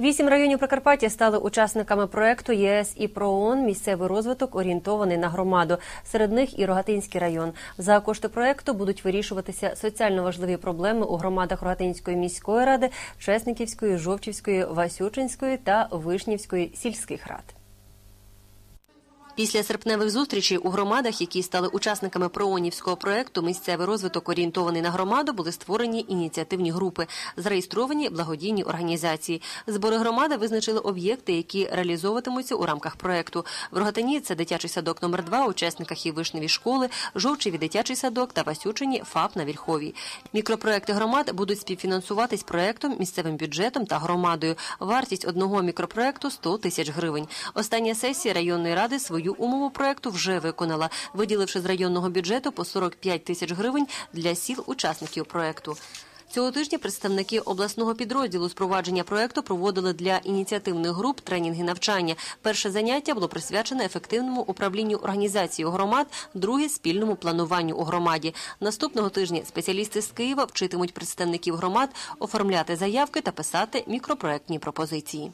Вісім районів Прикарпаття стали учасниками проекту ЄС і ПРООН Місцевий розвиток орієнтований на громаду. Серед них і Рогатинський район. За кошти проекту будуть вирішуватися соціально важливі проблеми у громадах Рогатинської міської ради, Чесниківської, Жовчівської, Васючинської та Вишнівської сільських рад. Після серпневих зустрічей у громадах, які стали учасниками проонівського проекту Місцевий розвиток орієнтований на громаду, були створені ініціативні групи, зареєстровані благодійні організації. Збори громади визначили об'єкти, які реалізовуватимуться у рамках проекту. В Рогатині це дитячий садок номер 2 у Чесниках і Вишневі школи, Жовчеві дитячий садок та Васючині ФАП на Вільховій. Мікропроекти громад будуть співфінансуватись проектом, місцевим бюджетом та громадою. Вартість одного мікропроекту 100 тисяч гривень. Остання сесія районної ради свою умову проекту вже виконала, виділивши з районного бюджету по 45 тисяч гривень для сіл-учасників проекту. Цього тижня представники обласного підрозділу з проекту проводили для ініціативних груп тренінги навчання. Перше заняття було присвячене ефективному управлінню організацією громад, друге спільному плануванню у громаді. Наступного тижня спеціалісти з Києва вчитимуть представників громад оформляти заявки та писати мікропроектні пропозиції.